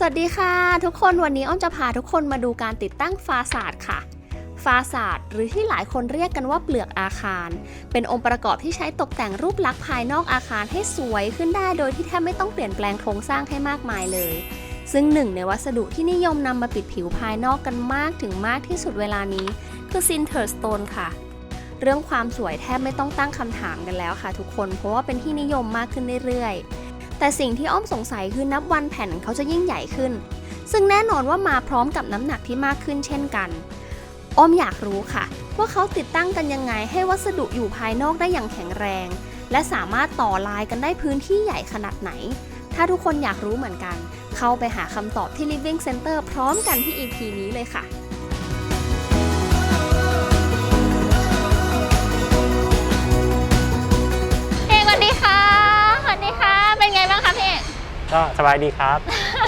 สวัสดีค่ะ ทุกคนวันนี้อ้อมจะพาทุกคนมาดูการติดตั้งฟาสาดค่ะ ฟาสาดหรือที่หลายคนเรียกกันว่าเปลือกอาคาร เป็นองค์ประกอบที่ใช้ตกแต่งรูปลักษณ์ภายนอกอาคารให้สวยขึ้นได้โดยที่แทบไม่ต้องเปลี่ยนแปลงโครงสร้างให้มากมายเลย ซึ่งหนึ่งในวัสดุที่นิยมนำมาปิดผิวภายนอกกันมากถึงมากที่สุดเวลานี้ คือซินเทอร์สโตนค่ะ เรื่องความสวยแทบไม่ต้องตั้งคำถามกันแล้วค่ะ ทุกคนเพราะว่าเป็นที่นิยมมากขึ้นเรื่อยๆ แต่สิ่งที่อ้อมสงสัยคือนับวันแผ่นเขาจะยิ่งใหญ่ขึ้น ซึ่งแน่นอนว่ามาพร้อมกับน้ำหนักที่มากขึ้นเช่นกัน อ้อมอยากรู้ค่ะ ว่าเขาติดตั้งกันยังไงให้วัสดุอยู่ภายนอกได้อย่างแข็งแรง และสามารถต่อลายกันได้พื้นที่ใหญ่ขนาดไหน ถ้าทุกคนอยากรู้เหมือนกัน เข้าไปหาคำตอบที่ Living Center พร้อมกันที่ EP นี้เลยค่ะ ก็สบายดีครับ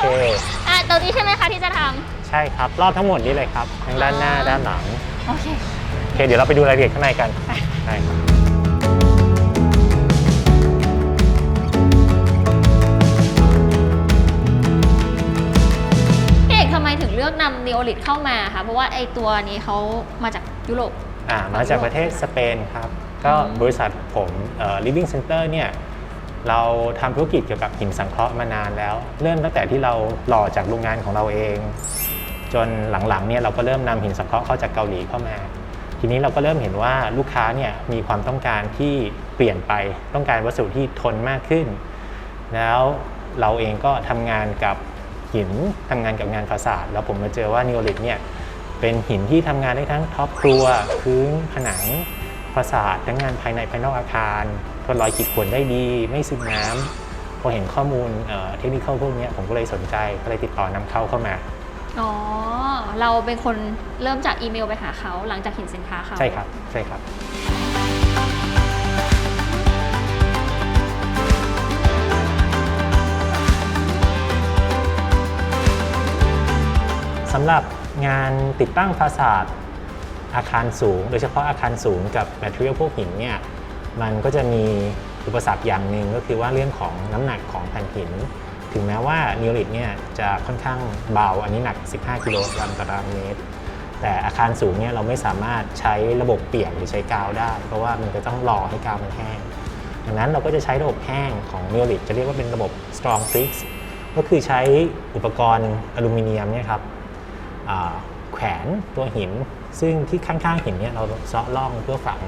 โอเค อะตรงนี้ใช่ไหมคะที่จะทใช่ครับ รอบทั้งหมดนี้เลยครับ ทั้งด้านหน้าอ๋อด้านหลังำโอเค โอเค เดี๋ยวเราไปดูรายละเอียดข้างในกันใช่ครับพี่เอกทำไมถึงเลือกนำนีโอลิทเข้ามาคะ เพราะว่าไอตัวนี้เขามาจากยุโรป อ่ามาจากประเทศสเปนครับ ก็อืมบริษัทผมเอ่อ Living Center เนี่ย เราทำธุรกิจเกี่ยวกับหินสังเคราะห์มานานแล้ว เริ่มตั้งแต่ที่เราหล่อจากโรงงานของเราเอง จนหลังๆเนี่ยเราก็เริ่มนำหินสังเคราะห์เข้าจากเกาหลีเข้ามา ทีนี้เราก็เริ่มเห็นว่าลูกค้าเนี่ยมีความต้องการที่เปลี่ยนไปต้องการวัสดุที่ทนมากขึ้น แล้วเราเองก็ทำงานกับหินทำงานกับงานฟาสาดแล้วผมมาเจอว่านิโอลิทเนี่ยเป็นหินที่ทำงานได้ทั้งท็อปครัวพื้นผนังฟาสาดทั้งงานภายในภายนอกอาคาร ทนรอยขีดข่วนได้ดี ไม่ซึมน้ำพอเห็นข้อมูลเทคนิคพวกเนี้ยผมก็เลยสนใจก็เลยติดต่อนำเข้าเข้ามาอ๋อ เราเป็นคนเริ่มจากอีเมลไปหาเขาหลังจากเห็นสินค้าเขาใช่ครับใช่ครับ สำหรับงานติดตั้งฟาสาดอาคารสูง โดยเฉพาะอาคารสูงกับแมทเทียลพวกหินเนี่ย มันก็จะมีอุปสรรคอย่างหนึ่งก็คือว่าเรื่องของน้ำหนักของแผ่นหิน ถึงแม้ว่านิวลิตเนี่ยจะค่อนข้างเบาอันนี้หนัก 15 กิโลกรัมตารางเมตร แต่อาคารสูงเนี่ยเราไม่สามารถใช้ระบบเปียกหรือใช้กาวได้ เพราะว่ามันจะต้องรอให้กาวมันแห้งดังนั้นเราก็จะใช้ระบบแห้งของ n e o l i t จะเรียกว่าเป็นระบบ strong fix ก็คือใช้อุปกรณ์อลูมิเนียมเนี่ยครับแขวนตัวหิน ซึ่งที่ข้างๆหินเนี่ยเราเซาะร่องเพื่อฝัง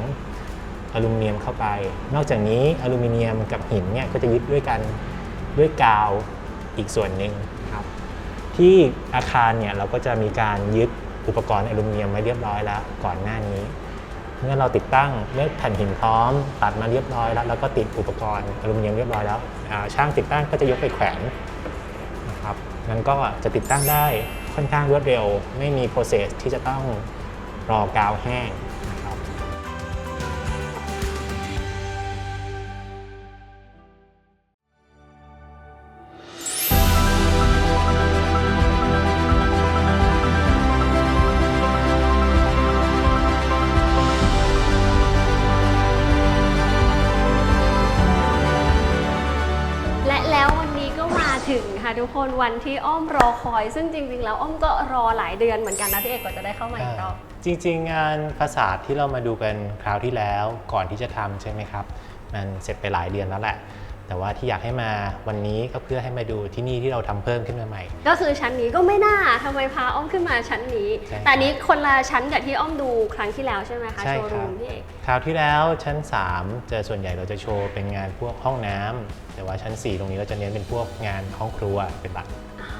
อลูมิเนียมเข้าไป นอกจากนี้อลูมิเนียมกับหินเนี่ยก็จะยึดด้วยกันด้วยกาวอีกส่วนหนึ่งครับที่อาคารเนี่ยเราก็จะมีการยึดอุปกรณ์อลูมิเนียมไว้เรียบร้อยแล้วก่อนหน้านี้ เมื่อเราติดตั้งเมื่อแผ่นหินพร้อม ตัดมาเรียบร้อยแล้ว แล้วก็ติดอุปกรณ์อลูมิเนียมเรียบร้อยแล้วอ่าช่างติดตั้งก็จะยกไปแขวนนะครับงั้นก็จะติดตั้งได้ค่อนข้างรวดเร็ว ไม่มี process ที่จะต้องรอกาวแห้ง ถึงค่ะทุกคนวันที่อ้อมรอคอย ซึ่งจริง ๆ แล้วอ้อมก็รอหลายเดือนเหมือนกันนะพี่เอกกว่าจะได้เข้ามาอีกรอบ จริง ๆ งานภาษาทที่เรามาดูกันคราวที่แล้ว ก่อนที่จะทำใช่ไหมครับ มันเสร็จไปหลายเดือนแล้วแหละ แต่ว่าที่อยากให้มาวันนี้ก็เพื่อให้มาดูที่นี่ที่เราทำเพิ่มขึ้นมาใหม่ ก็คือชั้นนี้ก็ไม่น่าทำไมพาอ้อมขึ้นมาชั้นนี้ ใช่ครับ แต่อันนี้คนละชั้นกับที่อ้อมดูครั้งที่แล้วใช่ไหมคะใช่โชครับว์รูมพี่เอก คราวที่แล้วชั้น 3 จะส่วนใหญ่เราจะโชว์เป็นงานพวกห้องน้ำแต่ว่าชั้น 4 ตรงนี้เราจะเน้นเป็นพวกงานห้องครัวเป็นหลัก อ่า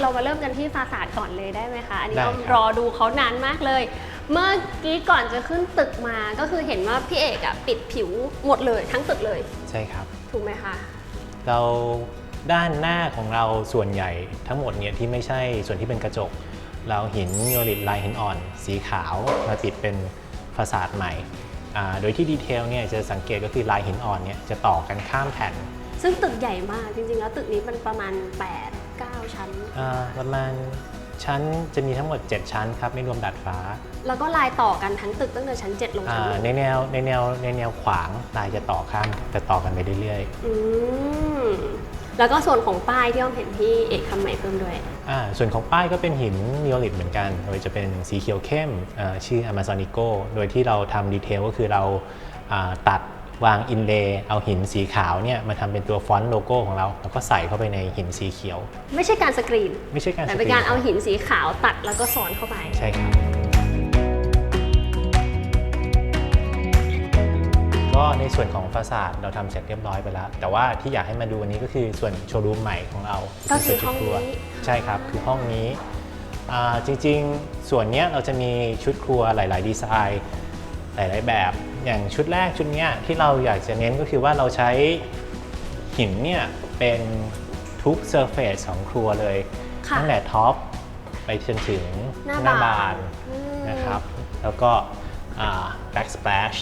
เรามาเริ่มกันที่ฟาสาดก่อนเลยได้ไหมคะ อันนี้ได้อ้อมครับรอดูเขานานมากเลย เมื่อกี้ก่อนจะขึ้นตึกมาก็คือเห็นว่าพี่เอกอะปิดผิวหมดเลยทั้งตึกเลย ใช่ครับ ถูกไหมคะ เราด้านหน้าของเราส่วนใหญ่ทั้งหมดเนี่ยที่ไม่ใช่ส่วนที่เป็นกระจก เราหินโยลิตลายหินอ่อน สีขาวมาติดเป็นฟาสาดใหม่อ่าโดยที่ดีเทลเนี่ยจะสังเกตก็คือลายหินอ่อนเนี่ยจะต่อกันข้ามแผ่นซึ่งตึกใหญ่มากจริงๆ แล้วตึกนี้มันประมาณ 8 9 ชั้น อ่าประมาณ ชั้นจะมีทั้งหมด 7 ชั้นครับไม่รวมดาดฟ้าแล้วก็ลายต่อกันทั้งตึกตั้งแต่ชั้น 7 ลงอ่าชั้นหนึ่งในแนวในแนวในแนวขวางลายจะต่อข้ามจะต่อกันไปเรื่อยอืมแล้วก็ส่วนของป้ายที่อ้อมเห็นที่เอกทำใหม่เพิ่มด้วยอ่าส่วนของป้ายก็เป็นหินนิโอลิตเหมือนกัน โดยจะเป็นสีเขียวเข้มอ่าชื่อ Amazonico โดยที่เราทำดีเทลก็คือเราอ่าตัด วางอินเลย์เอาหินสีขาวเนี่ยมาทำเป็นตัวฟอนต์โลโก้ของเรา แล้วก็ใส่เข้าไปในหินสีเขียว ไม่ใช่การสกรีน ไม่ใช่การแต่สเป็นรีการเอาหินสีขาวตัดแล้วก็ซ้อนเข้าไป ใช่ครับก็ในส่วนของฟาสาดเราทำเสร็จเรียบร้อยไปแล้ว แต่ว่าที่อยากให้มาดูวันนี้ก็คือส่วนโชว์รูมใหม่ของเราก็คือส่วนชุดครัวห้องนี้ใช่ครับคือห้องนี้อ่าจริงๆ ส่วนเนี้ยเราจะมีชุดครัวหลาย ๆ ดีไซน์ หลาย ๆ แบบ อย่างชุดแรกชุดเนี้ยที่เราอยากจะเน้นก็คือว่าเราใช้หินเนี่ยเป็นทุกเซอร์เฟซของครัวเลยค่ะตั้งแต่ท็อปไปจนถึงหน้าบานนอืม นะครับ แล้วก็ backsplash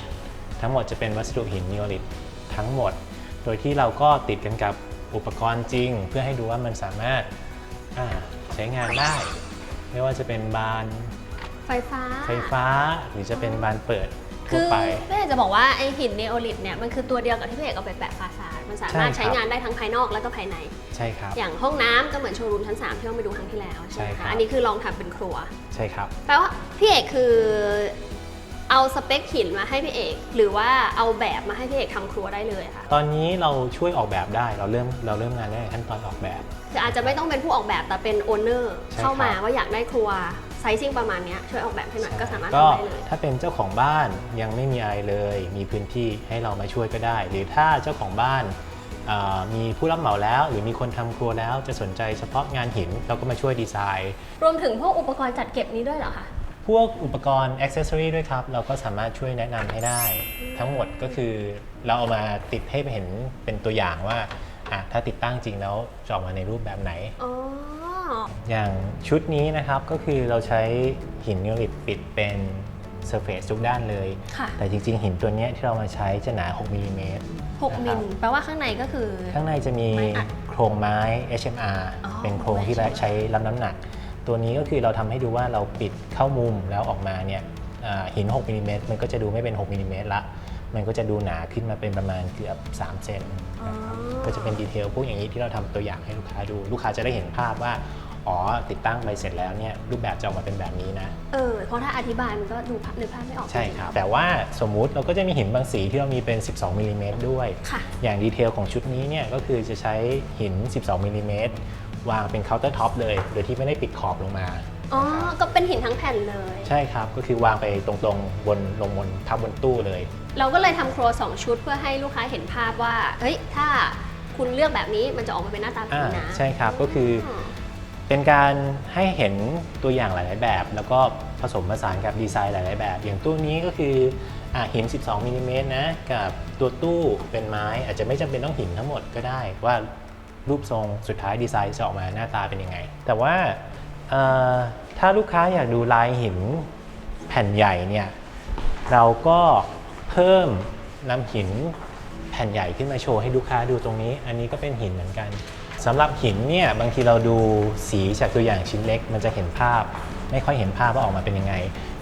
ทั้งหมดจะเป็นวัสดุหินนิโอลิตทั้งหมด โดยที่เราก็ติดกันกับอุปกรณ์จริง เพื่อให้ดูว่ามันสามารถอ่าใช้งานได้ ไม่ว่าจะเป็นบานไฟฟ้า ไฟฟ้าหรือจะเป็นบานเปิด ทั่คืวอไป แม่จะบอกว่าไอหินเนโอลิตเนี่ยมันคือตัวเดียวกับที่พี่เอกเอาไปแปะฟาซาดมันสามารถใช่ครับใช้งานได้ทั้งภายนอกแล้วก็ภายใน ใช่ครับ อย่างห้องน้ำก็เหมือนโชว์รูมชั้น 3 ที่เราไปดูครั้งที่แล้วใช่ไหมใช่ครัคะบอันนี้คือลองทำเป็นครัว ใช่ครับ แปลว่าพี่เอกคือเอาสเปคหินมาให้พี่เอก หรือว่าเอาแบบมาให้พี่เอกทำครัวได้เลยค่ะ ตอนนี้เราช่วยออกแบบได้เราเริ่มเราเริ่มงานได้ในขั้นตอนออกแบบ คืออาจจะไม่ต้องเป็นผู้ออกแบบแต่เป็นโอนเนอร์ใช่เข้ามาครับว่าอยากได้ครัว ไซซิ่งประมาณเนี้ยช่วยออกแบบให้หน่อยก็สามารถก็ทำได้เลย ถ้าเป็นเจ้าของบ้านยังไม่มีอะไรเลย มีพื้นที่ให้เรามาช่วยก็ได้ หรือถ้าเจ้าของบ้านอ่ามีผู้รับเหมาแล้ว หรือมีคนทำครัวแล้วจะสนใจเฉพาะงานหินเราก็มาช่วยดีไซน์ รวมถึงพวกอุปกรณ์จัดเก็บนี้ด้วยเหรอคะพวกอุปกรณ์อ c เซ s ซอรีด้วยครับ เราก็สามารถช่วยแนะนำให้ได้ ทั้งหมดก็คือเราเอามาติดให้เห็นเป็นตัวอย่างว่าอะถ้าติดตั้งจริงแล้วจะออกมาในรูปแบบไหน อ๋ออย่างชุดนี้นะครับก็คือเราใช้หินนิวลิตปิดเป็นเซอร์เฟซทุกด้านเลยค่ะแต่จริงๆ หินตัวเนี้ยที่เรามาใช้จะหนา 6มิลลิเมตร6มิลแปลว่าข้างในก็คือ ข้างในจะมีไม้อัดโครงไม้ HMR อ๋อเป็นโครงที่ HMR ใช้รับน้ำหนัก ตัวนี้ก็คือเราทำให้ดูว่าเราปิดเข้ามุมแล้วออกมาเนี่ยอ่า หิน 6มิลลิเมตรมันก็จะดูไม่เป็น 6มิลลิเมตรละ มันก็จะดูหนาขึ้นมาเป็นประมาณเกือบ 3 เซนนะครับอ๋อก็จะเป็นดีเทลพวกอย่างนี้ที่เราทำตัวอย่างให้ลูกค้าดู ลูกค้าจะได้เห็นภาพว่า อ๋อ ติดตั้งไปเสร็จแล้วเนี่ยรูปแบบจะออกมาเป็นแบบนี้นะ เออ เพราะถ้าอธิบายมันก็ดูภาพนึกภาพไม่ออก ใช่ครับ แต่ว่าสมมุติเราก็จะมีหินบางสีที่เรามีเป็น 12มิลลิเมตรด้วยค่ะอย่างดีเทลของชุดนี้เนี่ยก็คือจะใช้หิน 12มิลลิเมตรวางเป็นเคาน์เตอร์ท็อปเลย โดยที่ไม่ได้ปิดขอบลงมา อ๋อ ก็เป็นหินทั้งแผ่นเลย ใช่ครับ ก็คือวางไปตรงๆ บนลงบนทับบนตู้เลย เราก็เลยทำครัว2ชุดเพื่อให้ลูกค้าเห็นภาพว่า เฮ้ย ถ้าคุณเลือกแบบนี้มันจะออกมาเป็นหน้าตาแบบอ่านี้นะใช่ครับก็คืออมเป็นการให้เห็นตัวอย่างหลายๆแบบ แล้วก็ผสมผสานกับดีไซน์หลาย ๆ แบบ อย่างตู้นี้ก็คืออ่าหิน 12มิลลิเมตรนะ กับตัวตู้เป็นไม้อาจจะไม่จำเป็นต้องหินทั้งหมดก็ได้ว่ารูปทรงสุดท้ายดีไซน์จะออกมาหน้าตาเป็นยังไง แต่ว่าเอ่อ ถ้าลูกค้าอยากดูลายหินแผ่นใหญ่เนี่ยเราก็เพิ่มนำหินแผ่นใหญ่ขึ้นมาโชว์ให้ลูกค้าดูตรงนี้ อันนี้ก็เป็นหินเหมือนกันสำหรับหินเนี่ยบางทีเราดูสีจากตัวอย่างชิ้นเล็ก มันจะเห็นภาพ ไม่ค่อยเห็นภาพว่าออกมาเป็นยังไง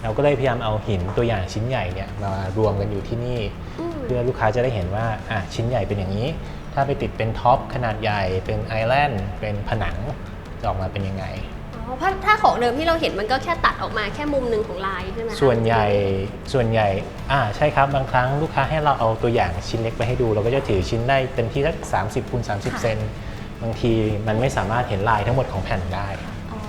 เราก็เลยพยายามเอาหินตัวอย่างชิ้นใหญ่เนี่ยมารวมกันอยู่ที่นี่ เพื่อลูกค้าจะได้เห็นว่าอะชิ้นใหญ่เป็นอย่างนี้ ถ้าไปติดเป็นท็อปขนาดใหญ่เป็นไอแลนด์เป็นผนังจะออกมาเป็นยังไง เพราะถ้าของเดิมที่เราเห็นมันก็แค่ตัดออกมาแค่มุมหนึ่งของลายใช่ไหมคะส่วนใหญ่ส่วนใหญ่อ่าใช่ครับบางครั้งลูกค้าให้เราเอาตัวอย่างชิ้นเล็กไปให้ดู เราก็จะถือชิ้นได้เต็มที่สัก30คูณ30 เซนบางทีมันไม่สามารถเห็นลายทั้งหมดของแผ่นได้ อ๋อ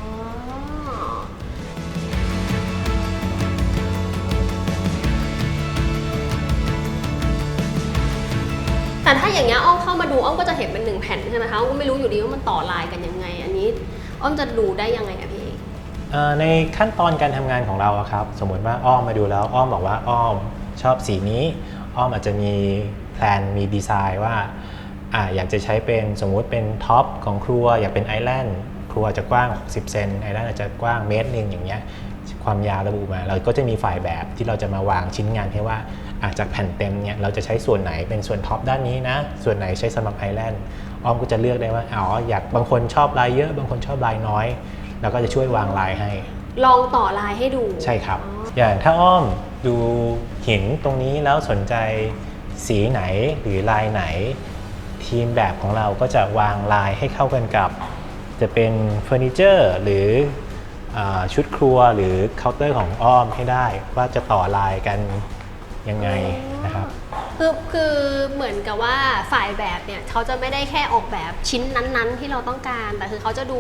แต่ถ้าอย่างเงี้ยอ้อมเข้ามาดูอ้อมก็จะเห็นเป็นหนึ่งแผ่นใช่ไหมคะอ้อมก็ไม่รู้อยู่ดีว่ามันต่อลายกันยังไง อันนี้ อ้อมจะดูได้ยังไงอะพี่เอก เอ่อในขั้นตอนการทำงานของเราอะครับ สมมติว่าอ้อมมาดูแล้วอ้อมบอกว่าอ้อมชอบสีนี้ อ้อมอาจจะมีแพลนมีดีไซน์ว่าอ่าอยากจะใช้เป็นสมมุติเป็นท็อปของครัว อยากเป็นไอแลนด์ครัวจะกว้าง 60 เซนไอแลนด์อาจจะกว้างเมตรหนึ่งอย่างเงี้ยความยาวระบุมา เราก็จะมีฝ่ายแบบที่เราจะมาวางชิ้นงานให้ว่าอาจากแผ่นเต็มเนี่ยเราจะใช้ส่วนไหนเป็นส่วนท็อปด้านนี้นะ ส่วนไหนใช้สำหรับไอแลนด์ อ้อมก็จะเลือกได้ว่าอ๋ออยากบางคนชอบลายเยอะ บางคนชอบลายน้อยเราก็จะช่วยวางลายให้ ลองต่อลายให้ดูใช่ครับอ๋ออย่างถ้าอ้อมดูหินตรงนี้แล้วสนใจสีไหนหรือลายไหนททีมแบบของเราก็จะวางลายให้เข้ากันกับ จะเป็นเฟอร์นิเจอร์หรืออาชุดครัวหรือเคาน์เตอร์ของอ้อมให้ได้ ว่าจะต่อลายกันยังไงนะครับ คือคือเหมือนกับว่าฝ่ายแบบเนี่ยเขาจะไม่ได้แค่ออกแบบชิ้นนั้นๆ ที่เราต้องการ แต่คือเขาจะดู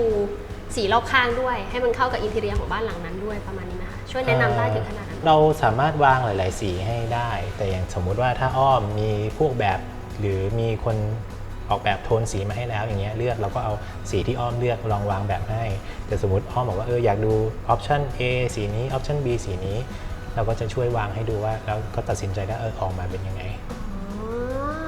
สีรอบข้างด้วย ให้มันเข้ากับอินเท i รียของบ้านหลังนั้นด้วยประมาณนี้นะคะช่วยแนะนำได้ถึงขนาดนั้น เราสามารถวางหลาย ๆ สีให้ได้ แต่อย่างสมมุติว่าถ้าอ้อมมีพวกแบบหรือมีคนออกแบบโทนสีมาให้แล้วอย่างเงี้ยเลือกเราก็เอาสีที่อ้อมเลือกลองวางแบบให้ แต่สมมติอ้อมบอกว่าเอออยากดูออปชัน A สีนี้ออปชัน B สีนี้ เราก็จะช่วยวางให้ดูว่าแล้วก็ตัดสินใจได้เออออกมาเป็นยังไง อ๋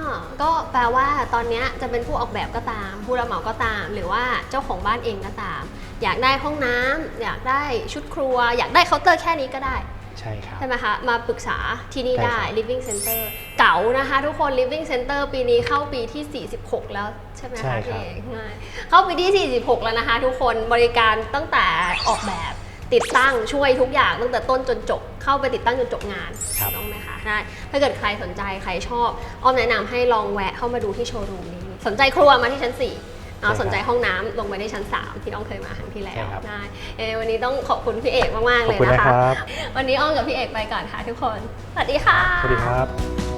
อก็แปลว่าตอนเนี้ยจะเป็นผู้ออกแบบก็ตาม ผู้รับเหมาก็ตาม หรือว่าเจ้าของบ้านเองก็ตาม อยากได้ห้องน้ำอยากได้ชุดครัว อยากได้เคาน์เตอร์แค่นี้ก็ได้ ใช่ครับ ใช่ไหมคะ มาปรึกษาที่นี่ใช่ได้ครับ Living Center เก๋านะคะ ทุกคน Living Center ปีนี้เข้าปีที่ 46 แล้วใช่ไหมใช่คะครัพี่บเอกใช่เข้าปีที่ 46 แล้วนะคะ ทุกคนบริการตั้งแต่ออกแบบ ติดตั้งช่วยทุกอย่างตั้งแต่ต้นจนจบ เข้าไปติดตั้งจนจบงานครับต้องไหมคะได้ถ้าเกิดใครสนใจใครชอบอ้อมแนะนำให้ลองแวะเข้ามาดูที่โชว์รูมนี้ สนใจครัวมาที่ชั้น 4เนาะใช่ครับสนใจห้องน้ำลงไปที่ชั้น 3 ที่น้องเคยมาครั้งที่แล้วใช่ครับได้เออวันนี้ต้องขอบคุณพี่เอกมากๆขเลอบยคุณนะนะคะครับวันนี้อ้อมกับพี่เอกไปก่อนค่ะทุกคน สวัสดีค่ะ สวัสดีครับ